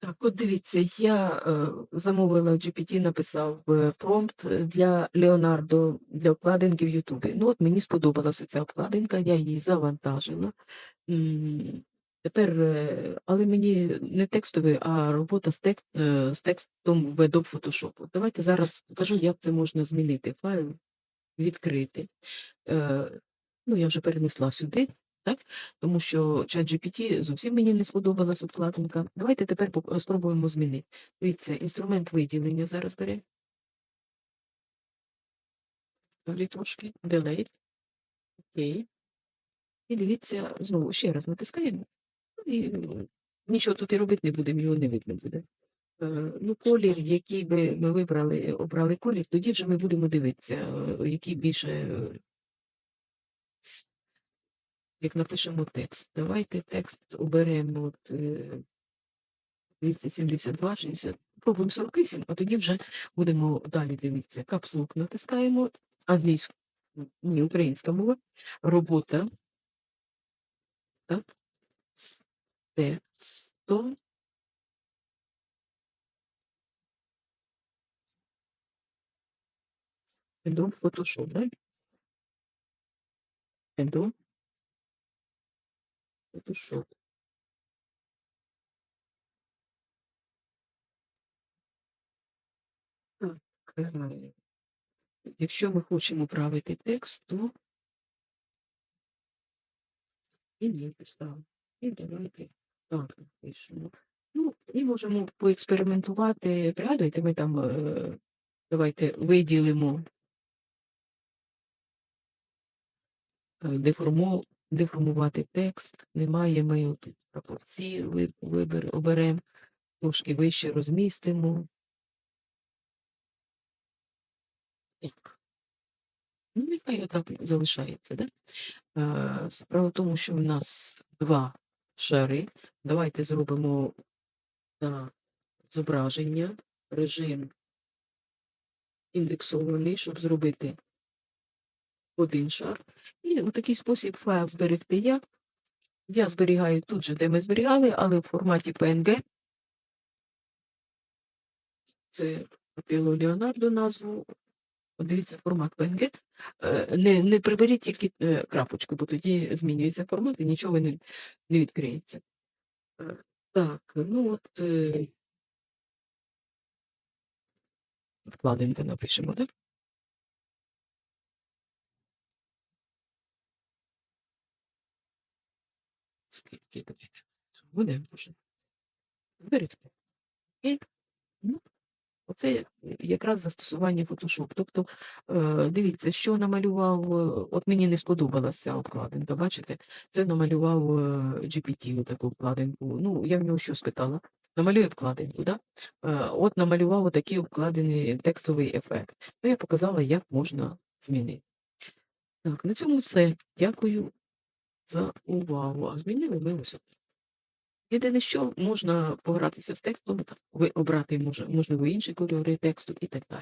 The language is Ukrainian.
Так, от дивіться, я е, замовила GPT, написав е, промпт е, для Леонардо для обкладинки в Ютубі. Ну, от мені сподобалася ця обкладинка, я її завантажила. М, Тепер, е, але мені не текстовий, а робота з, тек, е, з текстом в Adobe Photoshop. От Давайте зараз покажу, як це можна змінити. Файл відкрити. Е, Ну, я вже перенесла сюди, так? Тому що ChatGPT зовсім мені не сподобалась обкладинка. Давайте тепер спробуємо змінити. Дивіться, інструмент виділення зараз бере. Далі трошки. Delay. Окей. І дивіться, знову ще раз натискаємо. Ну, І нічого тут і робити не будемо, його не видно буде. Е, Ну, колір, який би ми вибрали, обрали колір, тоді вже ми будемо дивитися, е, який більше е, як напишемо текст. Давайте текст оберемо от, е, 272, 60, пробуємо 48, а тоді вже будемо далі дивитися. Капслук натискаємо, англійська, ні, українська мова, робота, так, текстом, Adobe Photoshop, да? Adobe Photoshop. Так, якщо ми хочемо правити текст, то і ні, поставимо. І давайте так напишемо. Ну, і можемо поекспериментувати. Пригадуєте, ми там е, давайте виділимо е, деформу, деформувати текст. Немає ми тут пропорції ви- вибер, оберемо, трошки вище розмістимо. Так. Ну, нехай отак залишається, да? Е, Справа в тому, що в нас два шари. Давайте зробимо на зображення, режим індексований, щоб зробити один шар. І у такий спосіб файл зберегти як. Я зберігаю тут же, де ми зберігали, але в форматі PNG. Це Отило Леонардо назву. Подивіться формат PNG. Е, Не, не приберіть тільки е, крапочку, бо тоді змінюється формат і нічого не, не відкриється. Е, Так, ну от вкладинка напишемо, так? Скільки давайте буде вже зберегти. І ну, оце якраз застосування Photoshop. Тобто, е, дивіться, що намалював, е, от мені не сподобалася обкладинка, бачите? Це намалював е, GPT, таку обкладинку. Ну, я в нього що спитала? Намалюй обкладинку, да? От намалював отакий обкладений текстовий ефект. Ну, я показала, як можна змінити. Так, на цьому все. Дякую за увагу. А змінили ми ось. Єдине, що можна погратися з текстом, обрати можливо інші кольори тексту і так далі.